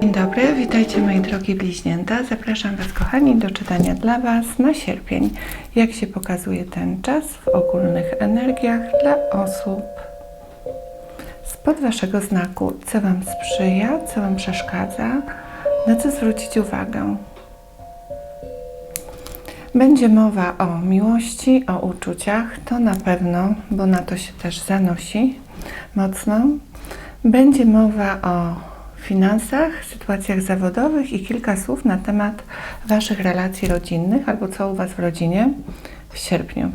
Dzień dobry, witajcie moi drogie bliźnięta. Zapraszam Was, kochani, do czytania dla Was na sierpień, jak się pokazuje ten czas w ogólnych energiach dla osób spod Waszego znaku. Co Wam sprzyja, co Wam przeszkadza, na co zwrócić uwagę. Będzie mowa o miłości, o uczuciach, to na pewno, bo na to się też zanosi mocno. Będzie mowa o finansach, sytuacjach zawodowych i kilka słów na temat Waszych relacji rodzinnych albo co u Was w rodzinie w sierpniu.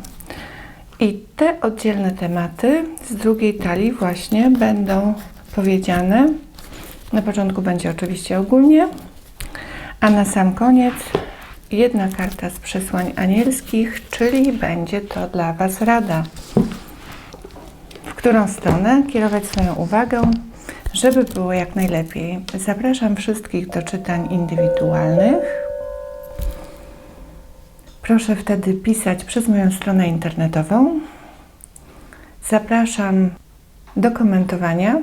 I te oddzielne tematy z drugiej talii właśnie będą powiedziane. Na początku będzie oczywiście ogólnie, a na sam koniec jedna karta z przesłań anielskich, czyli będzie to dla Was rada, w którą stronę kierować swoją uwagę, żeby było jak najlepiej. Zapraszam wszystkich do czytań indywidualnych. Proszę wtedy pisać przez moją stronę internetową. Zapraszam do komentowania.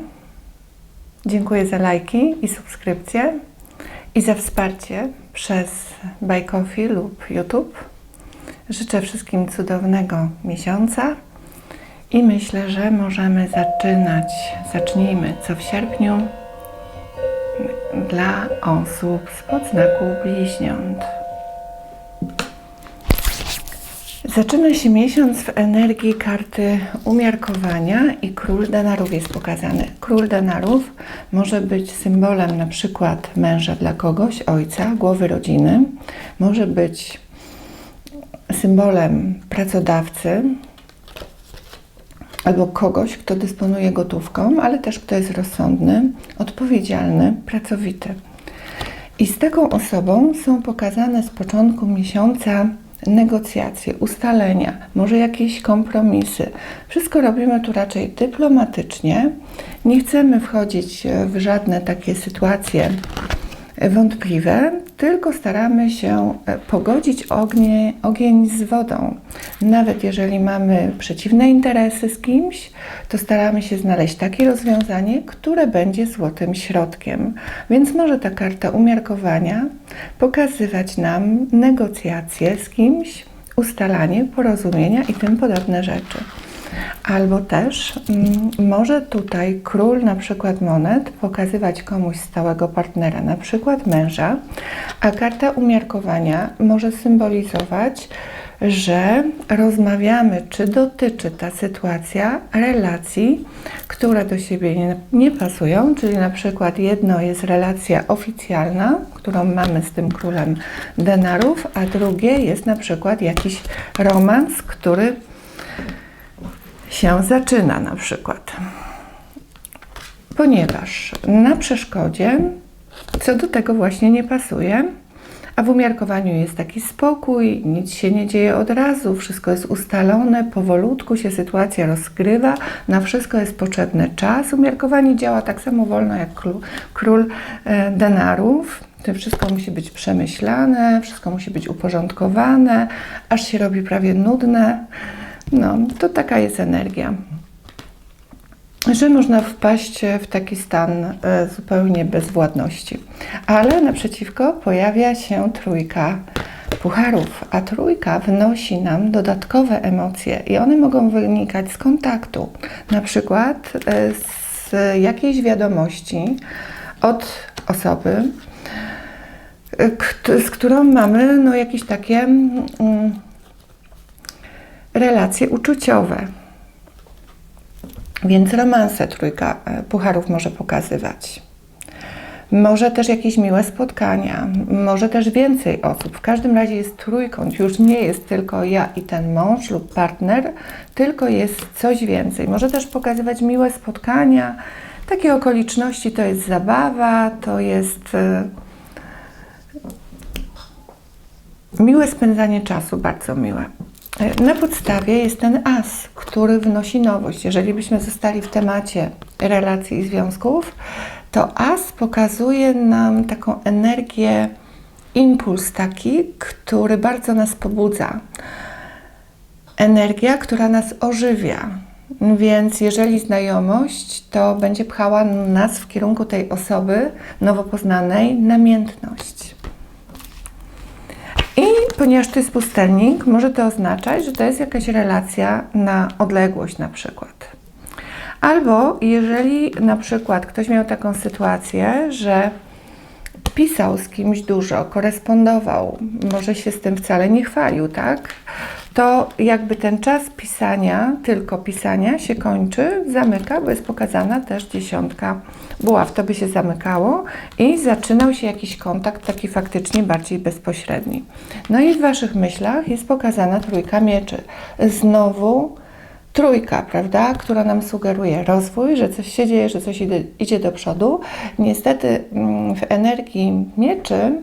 Dziękuję za lajki i subskrypcje i za wsparcie przez Coffee lub YouTube. Życzę wszystkim cudownego miesiąca i myślę, że możemy zaczynać. Zacznijmy co w sierpniu dla osób spod znaku bliźniąt. Zaczyna się miesiąc w energii karty umiarkowania i król denarów jest pokazany. Król denarów może być symbolem na przykład męża dla kogoś, ojca, głowy rodziny. Może być symbolem pracodawcy albo kogoś, kto dysponuje gotówką, ale też kto jest rozsądny, odpowiedzialny, pracowity. I z taką osobą są pokazane z początku miesiąca negocjacje, ustalenia, może jakieś kompromisy. Wszystko robimy tu raczej dyplomatycznie. Nie chcemy wchodzić w żadne takie sytuacje wątpliwe, tylko staramy się pogodzić ognie, ogień z wodą. Nawet jeżeli mamy przeciwne interesy z kimś, to staramy się znaleźć takie rozwiązanie, które będzie złotym środkiem. Więc może ta karta umiarkowania pokazywać nam negocjacje z kimś, ustalanie porozumienia i tym podobne rzeczy. Albo też mm, może tutaj król na przykład monet pokazywać komuś stałego partnera, na przykład męża, a karta umiarkowania może symbolizować, że rozmawiamy, czy dotyczy ta sytuacja relacji, które do siebie nie, nie pasują, czyli na przykład jedno jest relacja oficjalna, którą mamy z tym królem denarów, a drugie jest na przykład jakiś romans, który się zaczyna na przykład. Ponieważ na przeszkodzie co do tego właśnie nie pasuje, a w umiarkowaniu jest taki spokój, nic się nie dzieje od razu, wszystko jest ustalone, powolutku się sytuacja rozgrywa, na wszystko jest potrzebny czas. Umiarkowanie działa tak samo wolno jak król, król e, denarów. To wszystko musi być przemyślane, wszystko musi być uporządkowane, aż się robi prawie nudne. No, to taka jest energia. Że można wpaść w taki stan e, zupełnie bezwładności. Ale naprzeciwko pojawia się trójka pucharów, a trójka wnosi nam dodatkowe emocje i one mogą wynikać z kontaktu, na przykład e, z jakiejś wiadomości od osoby, e, z którą mamy no, jakieś takie mm, relacje uczuciowe. Więc romanse trójka e, pucharów może pokazywać. Może też jakieś miłe spotkania, może też więcej osób. W każdym razie jest trójkąt, już nie jest tylko ja i ten mąż lub partner, tylko jest coś więcej. Może też pokazywać miłe spotkania. Takie okoliczności to jest zabawa, to jest e, miłe spędzanie czasu, bardzo miłe. Na podstawie jest ten as, który wnosi nowość. Jeżeli byśmy zostali w temacie relacji i związków, to as pokazuje nam taką energię, impuls taki, który bardzo nas pobudza. Energia, która nas ożywia. Więc jeżeli znajomość, to będzie pchała nas w kierunku tej osoby nowo poznanej namiętność. I ponieważ to jest pustelnik, może to oznaczać, że to jest jakaś relacja na odległość na przykład. Albo jeżeli na przykład ktoś miał taką sytuację, że pisał z kimś dużo, korespondował, może się z tym wcale nie chwalił, tak? To jakby ten czas pisania, tylko pisania się kończy, zamyka, bo jest pokazana też dziesiątka buław. To by się zamykało i zaczynał się jakiś kontakt taki faktycznie bardziej bezpośredni. No i w Waszych myślach jest pokazana trójka mieczy. Znowu trójka, prawda, która nam sugeruje rozwój, że coś się dzieje, że coś idzie, idzie do przodu. Niestety mm, w energii mieczy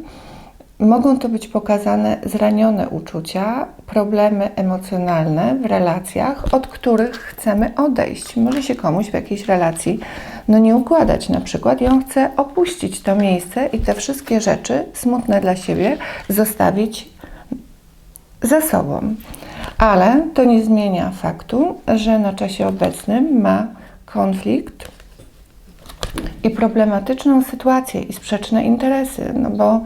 mogą to być pokazane zranione uczucia, problemy emocjonalne w relacjach, od których chcemy odejść. Może się komuś w jakiejś relacji no nie układać na przykład on chce opuścić to miejsce i te wszystkie rzeczy smutne dla siebie zostawić za sobą. Ale to nie zmienia faktu, że na czasie obecnym ma konflikt i problematyczną sytuację i sprzeczne interesy, no bo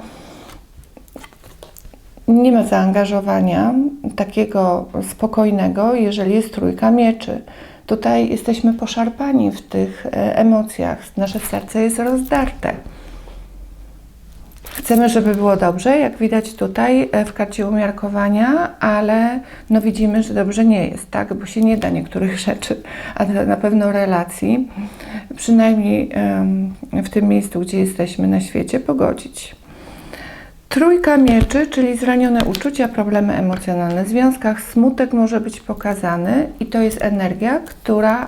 nie ma zaangażowania takiego spokojnego, jeżeli jest trójka mieczy. Tutaj jesteśmy poszarpani w tych e, emocjach, nasze serce jest rozdarte. Chcemy, żeby było dobrze, jak widać tutaj e, w karcie umiarkowania, ale no widzimy, że dobrze nie jest, tak? Bo się nie da niektórych rzeczy, a na pewno relacji, przynajmniej w tym miejscu, gdzie jesteśmy na świecie, pogodzić. Trójka mieczy, czyli zranione uczucia, problemy emocjonalne. W związkach smutek może być pokazany i to jest energia, która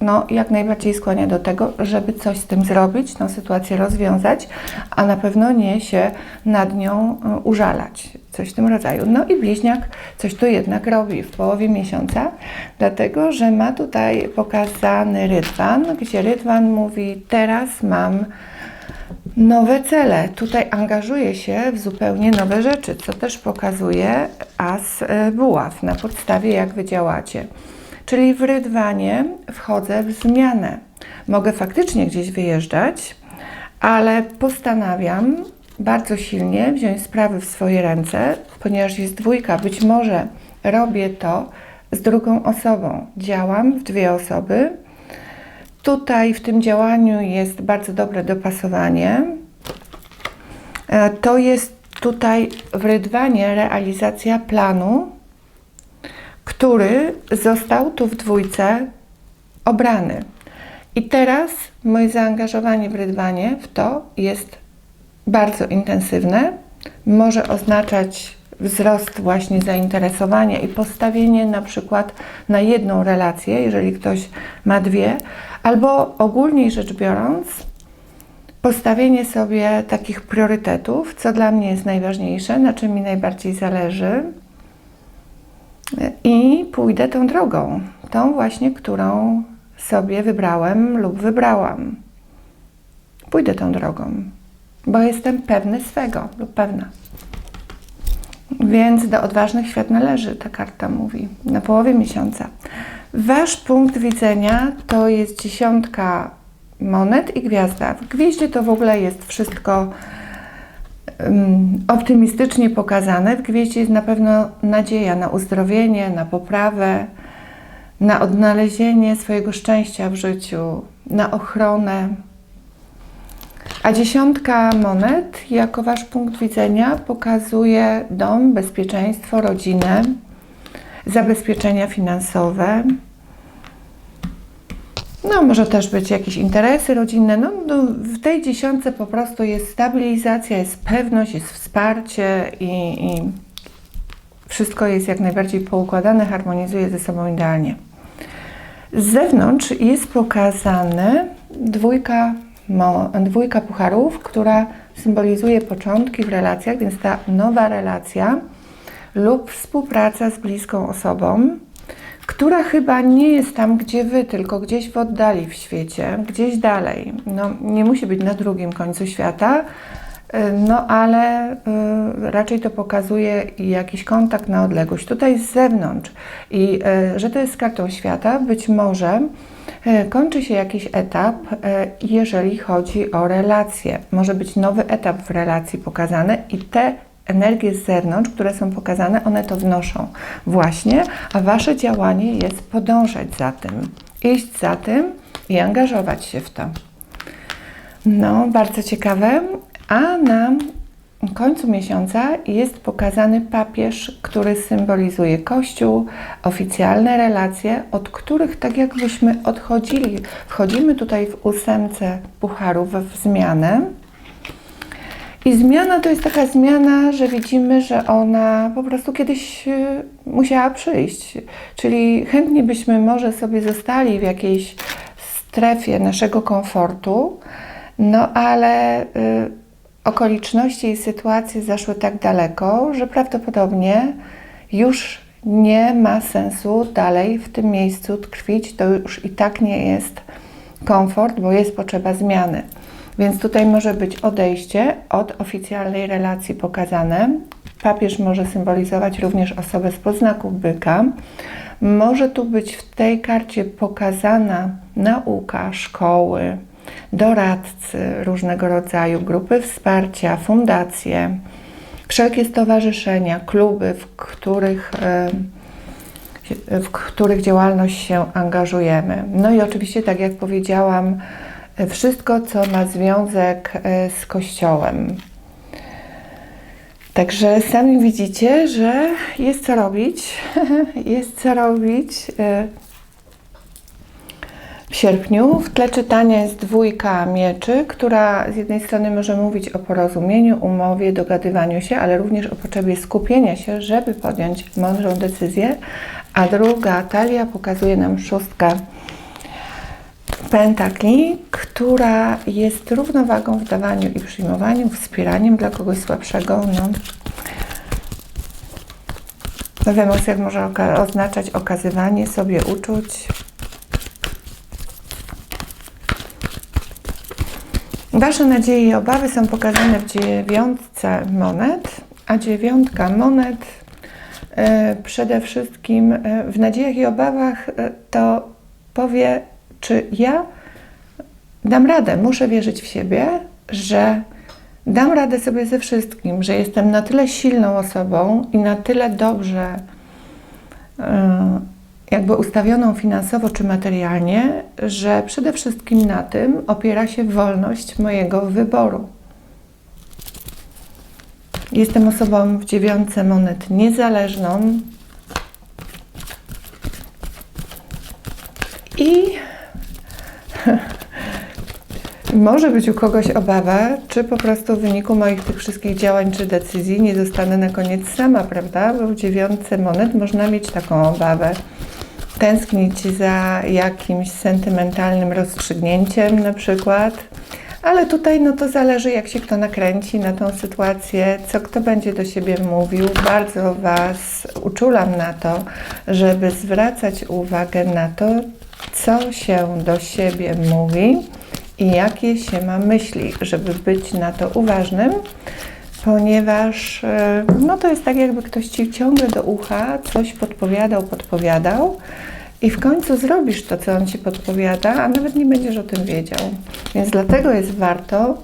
no, jak najbardziej skłania do tego, żeby coś z tym zrobić, tę sytuację rozwiązać, a na pewno nie się nad nią e, użalać, coś w tym rodzaju. No i bliźniak coś tu jednak robi w połowie miesiąca, dlatego że ma tutaj pokazany rydwan, gdzie rydwan mówi: Teraz mam nowe cele. Tutaj angażuje się w zupełnie nowe rzeczy, co też pokazuje as e, buław na podstawie jak wy działacie. Czyli w rydwanie wchodzę w zmianę. Mogę faktycznie gdzieś wyjeżdżać, ale postanawiam bardzo silnie wziąć sprawy w swoje ręce, ponieważ jest dwójka, być może robię to z drugą osobą. Działam w dwie osoby Tutaj w tym działaniu jest bardzo dobre dopasowanie. E, to jest tutaj w Rydwanie realizacja planu, który został tu w dwójce obrany. I teraz moje zaangażowanie w Rydwanie w to jest bardzo intensywne. Może oznaczać wzrost właśnie zainteresowania i postawienie na przykład na jedną relację, jeżeli ktoś ma dwie, albo ogólniej rzecz biorąc, postawienie sobie takich priorytetów, co dla mnie jest najważniejsze, na czym mi najbardziej zależy, i pójdę tą drogą, tą właśnie, którą sobie wybrałem lub wybrałam. Pójdę tą drogą, bo jestem pewny swego lub pewna. Więc do odważnych świat należy, ta karta mówi, na połowie miesiąca. Wasz punkt widzenia to jest dziesiątka monet i gwiazda. W gwieździe to w ogóle jest wszystko optymistycznie pokazane. W gwieździe jest na pewno nadzieja na uzdrowienie, na poprawę, na odnalezienie swojego szczęścia w życiu, na ochronę. A dziesiątka monet, jako Wasz punkt widzenia, pokazuje dom, bezpieczeństwo, rodzinę, zabezpieczenia finansowe. No, może też być jakieś interesy rodzinne. No, no, w tej dziesiątce po prostu jest stabilizacja, jest pewność, jest wsparcie i, i wszystko jest jak najbardziej poukładane, harmonizuje ze sobą idealnie. Z zewnątrz jest pokazane dwójka, dwójka pucharów, która symbolizuje początki w relacjach, więc ta nowa relacja lub współpraca z bliską osobą, która chyba nie jest tam, gdzie wy, tylko gdzieś w oddali w świecie, gdzieś dalej. No, nie musi być na drugim końcu świata, y, no ale y, raczej to pokazuje jakiś kontakt na odległość. Tutaj z zewnątrz i y, że to jest z kartą świata, być może kończy się jakiś etap, jeżeli chodzi o relacje. Może być nowy etap w relacji pokazany i te energie z zewnątrz, które są pokazane, one to wnoszą właśnie, a wasze działanie jest podążać za tym, iść za tym i angażować się w to. No, bardzo ciekawe. A na końcu miesiąca jest pokazany papież, który symbolizuje Kościół, oficjalne relacje, od których tak jakbyśmy odchodzili. Wchodzimy tutaj w ósemce pucharów w zmianę. I zmiana to jest taka zmiana, że widzimy, że ona po prostu kiedyś y, musiała przyjść. Czyli chętnie byśmy może sobie zostali w jakiejś strefie naszego komfortu, no ale y, okoliczności i sytuacje zaszły tak daleko, że prawdopodobnie już nie ma sensu dalej w tym miejscu tkwić. To już i tak nie jest komfort, bo jest potrzeba zmiany. Więc tutaj może być odejście od oficjalnej relacji pokazane. Papież może symbolizować również osobę z podznaku byka. Może tu być w tej karcie pokazana nauka, szkoły, doradcy różnego rodzaju, grupy wsparcia, fundacje, wszelkie stowarzyszenia, kluby, w których, e, w których działalność się angażujemy. No i oczywiście, tak jak powiedziałam, wszystko, co ma związek e, z Kościołem. Także sami widzicie, że jest co robić. jest co robić. e, W sierpniu w tle czytania jest dwójka mieczy, która z jednej strony może mówić o porozumieniu, umowie, dogadywaniu się, ale również o potrzebie skupienia się, żeby podjąć mądrą decyzję, a druga talia pokazuje nam szóstkę pentakli, która jest równowagą w dawaniu i przyjmowaniu, wspieraniem dla kogoś słabszego. No. W emocjach może oka- oznaczać okazywanie sobie uczuć. Wasze nadzieje i obawy są pokazane w dziewiątce monet, a dziewiątka monet e, przede wszystkim e, w nadziejach i obawach e, to powie, czy ja dam radę, muszę wierzyć w siebie, że dam radę sobie ze wszystkim, że jestem na tyle silną osobą i na tyle dobrze e, jakby ustawioną finansowo czy materialnie, że przede wszystkim na tym opiera się wolność mojego wyboru. Jestem osobą w dziewiątce monet niezależną i może być u kogoś obawa, czy po prostu w wyniku moich tych wszystkich działań czy decyzji nie zostanę na koniec sama, prawda? Bo w dziewiątce monet można mieć taką obawę. Tęsknić za jakimś sentymentalnym rozstrzygnięciem na przykład. Ale tutaj no to zależy, jak się kto nakręci na tą sytuację, co kto będzie do siebie mówił. Bardzo Was uczulam na to, żeby zwracać uwagę na to, co się do siebie mówi i jakie się ma myśli, żeby być na to uważnym, ponieważ e, no to jest tak, jakby ktoś Ci ciągle do ucha coś podpowiadał, podpowiadał i w końcu zrobisz to, co on Ci podpowiada, a nawet nie będziesz o tym wiedział. Więc dlatego jest warto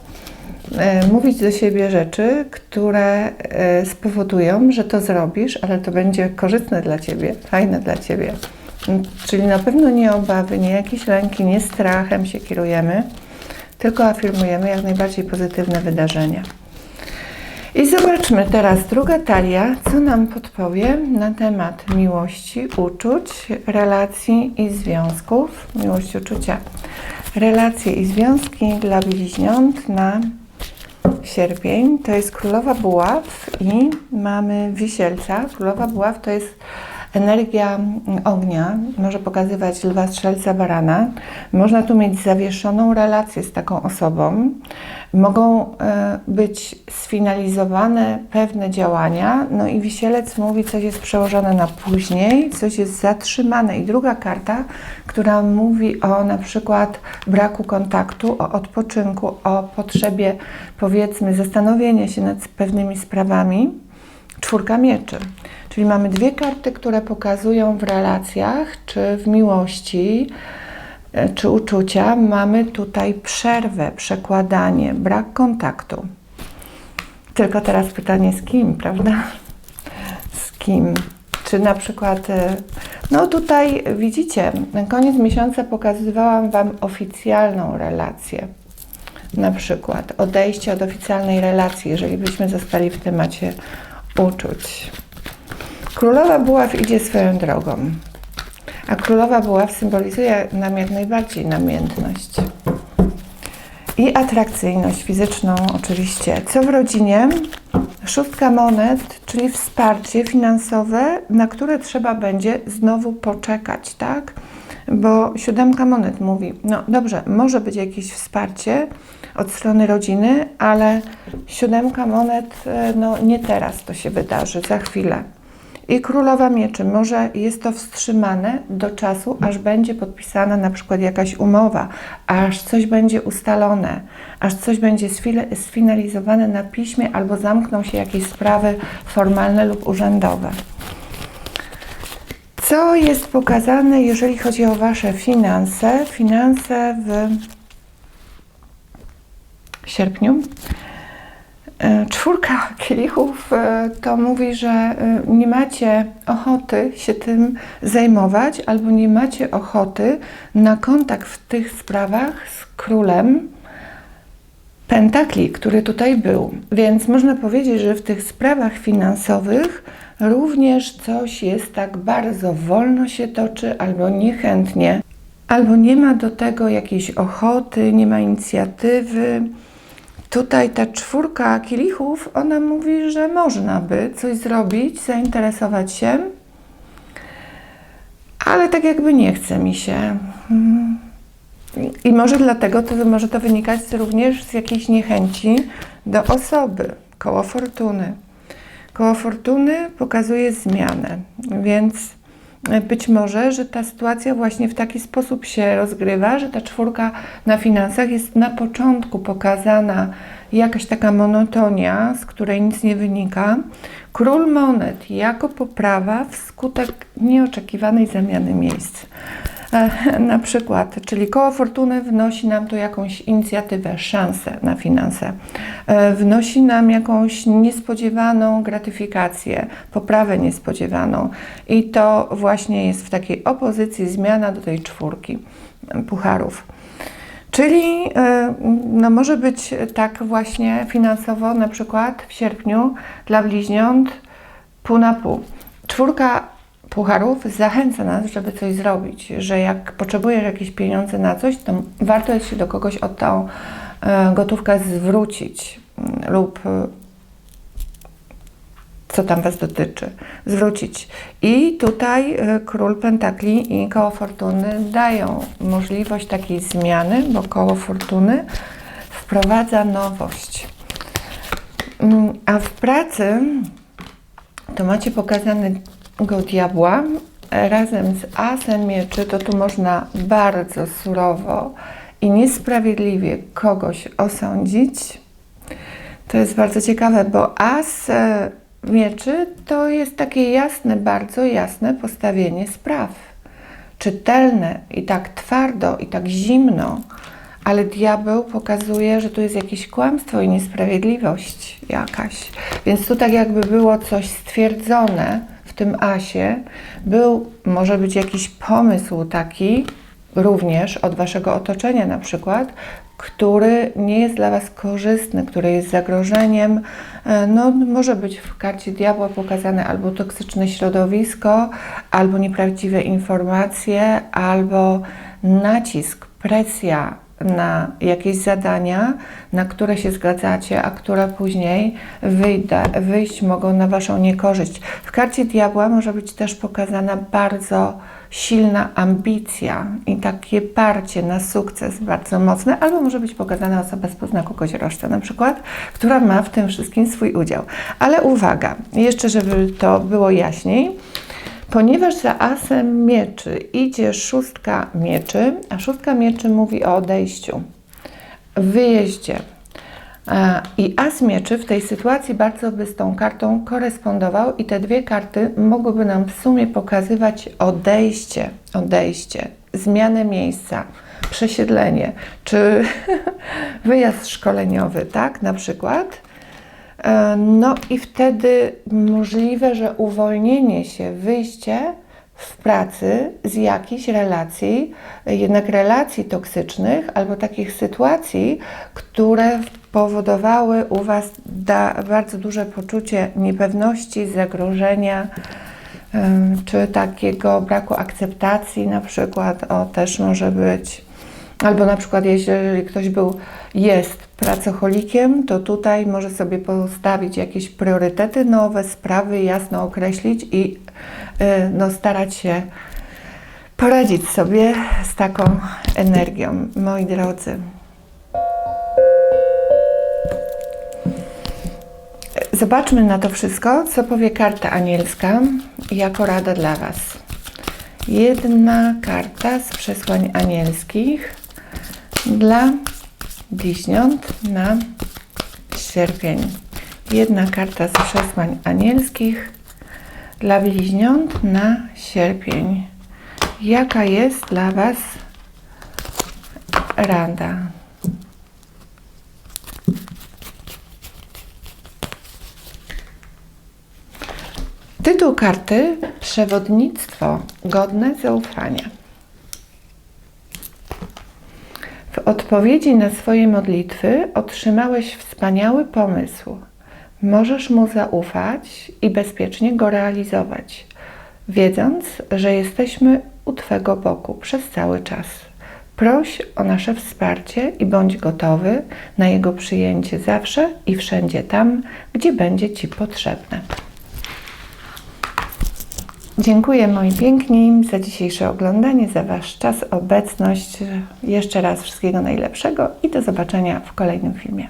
e, mówić do siebie rzeczy, które e, spowodują, że to zrobisz, ale to będzie korzystne dla Ciebie, fajne dla Ciebie. Czyli na pewno nie obawy, nie jakieś lęki, nie strachem się kierujemy, tylko afirmujemy jak najbardziej pozytywne wydarzenia. I zobaczmy teraz druga talia, co nam podpowie na temat miłości, uczuć, relacji i związków. Miłość, uczucia, relacje i związki dla bliźniąt na sierpień. To jest Królowa Buław i mamy Wisielca. Królowa Buław to jest energia ognia może pokazywać lwa, strzelca, barana. Można tu mieć zawieszoną relację z taką osobą. Mogą e, być sfinalizowane pewne działania, no i wisielec mówi, coś jest przełożone na później, coś jest zatrzymane. I druga karta, która mówi o na przykład braku kontaktu, o odpoczynku, o potrzebie powiedzmy zastanowienia się nad pewnymi sprawami. Czwórka mieczy. Czyli mamy dwie karty, które pokazują w relacjach czy w miłości e, czy uczucia. Mamy tutaj przerwę, przekładanie, brak kontaktu. Tylko teraz pytanie z kim, prawda? Z kim? Czy na przykład, e, no tutaj widzicie, na koniec miesiąca pokazywałam Wam oficjalną relację. Na przykład odejście od oficjalnej relacji, jeżeli byśmy zostali w temacie uczuć. Królowa buław idzie swoją drogą, a królowa buław symbolizuje nam jak najbardziej namiętność i atrakcyjność fizyczną oczywiście. Co w rodzinie? Szóstka monet, czyli wsparcie finansowe, na które trzeba będzie znowu poczekać, tak? Bo siódemka monet mówi, no dobrze, może być jakieś wsparcie od strony rodziny, ale siódemka monet, e, no nie teraz to się wydarzy, za chwilę. I królowa mieczy, może jest to wstrzymane do czasu, aż będzie podpisana na przykład jakaś umowa, aż coś będzie ustalone, aż coś będzie sfinalizowane na piśmie albo zamkną się jakieś sprawy formalne lub urzędowe. Co jest pokazane, jeżeli chodzi o Wasze finanse? Finanse w sierpniu. E, Czwórka kielichów e, to mówi, że e, nie macie ochoty się tym zajmować, albo nie macie ochoty na kontakt w tych sprawach z królem Pentakli, który tutaj był. Więc można powiedzieć, że w tych sprawach finansowych również coś jest tak bardzo wolno się toczy, albo niechętnie, albo nie ma do tego jakiejś ochoty, nie ma inicjatywy. Tutaj ta czwórka kielichów, ona mówi, że można by coś zrobić, zainteresować się, ale tak jakby nie chce mi się. Mm. I może dlatego to może to wynikać również z jakiejś niechęci do osoby, koło fortuny. Koło fortuny pokazuje zmianę, więc być może, że ta sytuacja właśnie w taki sposób się rozgrywa, że ta czwórka na finansach jest na początku pokazana jakaś taka monotonia, z której nic nie wynika. Król monet jako poprawa wskutek nieoczekiwanej zamiany miejsc. E, Na przykład, czyli koło fortuny wnosi nam tu jakąś inicjatywę, szansę na finanse, E, wnosi nam jakąś niespodziewaną gratyfikację, poprawę niespodziewaną i to właśnie jest w takiej opozycji zmiana do tej czwórki pucharów. Czyli e, no, może być tak właśnie finansowo, na przykład w sierpniu dla bliźniąt pół na pół. Czwórka pucharów zachęca nas, żeby coś zrobić, że jak potrzebujesz jakieś pieniądze na coś, to warto jest się do kogoś o tą e, gotówkę zwrócić mm, lub e, co tam Was dotyczy, zwrócić. I tutaj e, król pentakli i koło fortuny dają możliwość takiej zmiany, bo koło fortuny wprowadza nowość. Mm, A w pracy to macie pokazanego diabła e, razem z asem mieczy, to tu można bardzo surowo i niesprawiedliwie kogoś osądzić. To jest bardzo ciekawe, bo as e, mieczy to jest takie jasne, bardzo jasne postawienie spraw. Czytelne i tak twardo, i tak zimno, ale diabeł pokazuje, że tu jest jakieś kłamstwo i niesprawiedliwość jakaś. Więc tu tak jakby było coś stwierdzone tym asie. Był, może być jakiś pomysł taki, również od waszego otoczenia na przykład, który nie jest dla was korzystny, który jest zagrożeniem. E, No, może być w karcie diabła pokazane albo toksyczne środowisko, albo nieprawdziwe informacje, albo nacisk, presja na jakieś zadania, na które się zgadzacie, a które później wyjdę, wyjść mogą na Waszą niekorzyść. W karcie diabła może być też pokazana bardzo silna ambicja i takie parcie na sukces bardzo mocne, albo może być pokazana osoba z poznaku koziorożca na przykład, która ma w tym wszystkim swój udział. Ale uwaga, jeszcze żeby to było jaśniej, Ponieważ za asem mieczy idzie szóstka mieczy, a szóstka mieczy mówi o odejściu, wyjeździe. I as mieczy w tej sytuacji bardzo by z tą kartą korespondował i te dwie karty mogłyby nam w sumie pokazywać odejście, odejście, zmianę miejsca, przesiedlenie, czy wyjazd szkoleniowy, tak, na przykład. E, No i wtedy możliwe, że uwolnienie się, wyjście w pracy z jakichś relacji, jednak relacji toksycznych albo takich sytuacji, które powodowały u Was bardzo duże poczucie niepewności, zagrożenia, em, czy takiego braku akceptacji na przykład, o też może być. Albo na przykład, jeżeli ktoś był, jest pracocholikiem, to tutaj może sobie postawić jakieś priorytety nowe, sprawy jasno określić i y, no, starać się poradzić sobie z taką energią, moi drodzy. Zobaczmy na to wszystko, co powie karta anielska jako rada dla Was. Jedna karta z przesłań anielskich dla bliźniąt na sierpień. Jedna karta z przesłań anielskich dla bliźniąt na sierpień. Jaka jest dla Was rada? Tytuł karty Przewodnictwo godne zaufania. W odpowiedzi na swoje modlitwy otrzymałeś wspaniały pomysł. Możesz mu zaufać i bezpiecznie go realizować, wiedząc, że jesteśmy u Twego boku przez cały czas. Proś o nasze wsparcie i bądź gotowy na jego przyjęcie zawsze i wszędzie tam, gdzie będzie Ci potrzebne. Dziękuję moi piękni za dzisiejsze oglądanie, za Wasz czas, obecność. Jeszcze raz wszystkiego najlepszego i do zobaczenia w kolejnym filmie.